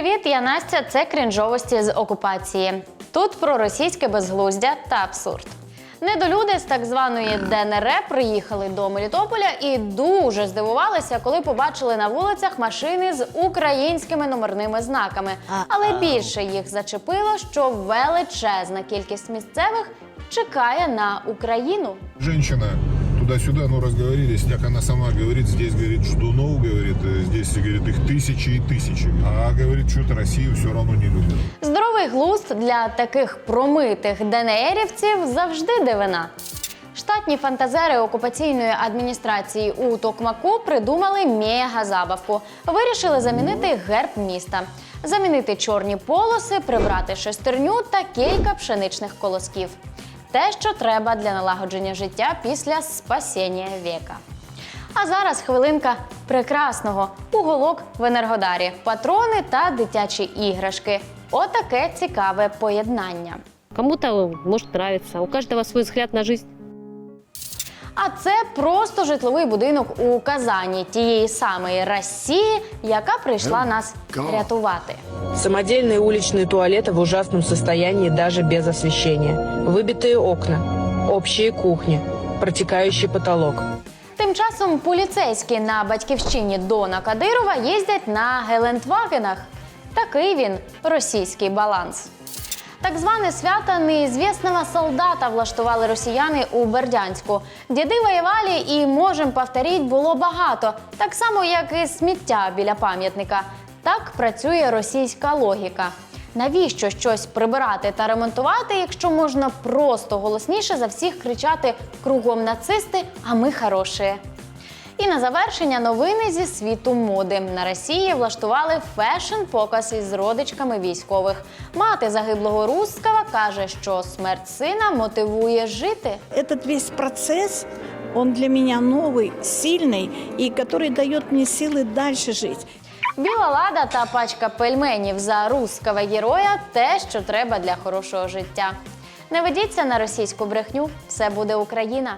Привіт, я Настя. Це крінжовості з окупації. Тут про російське безглуздя та абсурд. Недолюди з так званої ДНР приїхали до Мелітополя і дуже здивувалися, коли побачили на вулицях машини з українськими номерними знаками. Але більше їх зачепило, що величезна кількість місцевих чекає на Україну. Женщина туда-сюда, ну, разговорились, как она сама говорит, здесь, говорит, ждунов, говорит, э, здесь, говорит, их тысячи и тысячи. А, говорит, что-то Россию все равно не любят. Здоровий глузд для таких промитих ДНРівців завжди дивина. Штатні фантазери окупаційної адміністрації у Токмаку придумали мега-забавку. Вирішили замінити герб міста, замінити чорні полоси, прибрати шестерню та кілька пшеничних колосків. Те, що треба для налагодження життя після спасіння віка. А зараз хвилинка прекрасного уголок в Енергодарі, патрони та дитячі іграшки. Отаке цікаве поєднання. Кому-то может нравиться, у каждого свой взгляд на жизнь. А це просто житловий будинок у Казані, тієї самої Росії, яка прийшла нас рятувати. Самодельные уличные туалеты в ужасном состоянии даже без освещения. Выбитые окна, общие кухни, протекающий потолок. Тим часом поліцейські на батьківщині Дона Кадирова їздять на Гелендвагенах. Такий він російський баланс. Так зване свято неізвісного солдата влаштували росіяни у Бердянську. Діди воювали і можем повторіть було багато, так само як і сміття біля пам'ятника. Так працює російська логіка. Навіщо щось прибирати та ремонтувати, якщо можна просто голосніше за всіх кричати кругом нацисти, а ми хороші. І на завершення новини зі світу моди. На Росії влаштували фешн-показ із родичками військових. Мати загиблого Русского каже, що смерть сина мотивує жити. Этот весь процесс, он для меня новый, сильный и который дает мне силы дальше жить. Біла лада та пачка пельменів за русского героя те, що треба для хорошого життя. Не ведіться на російську брехню, все буде Україна.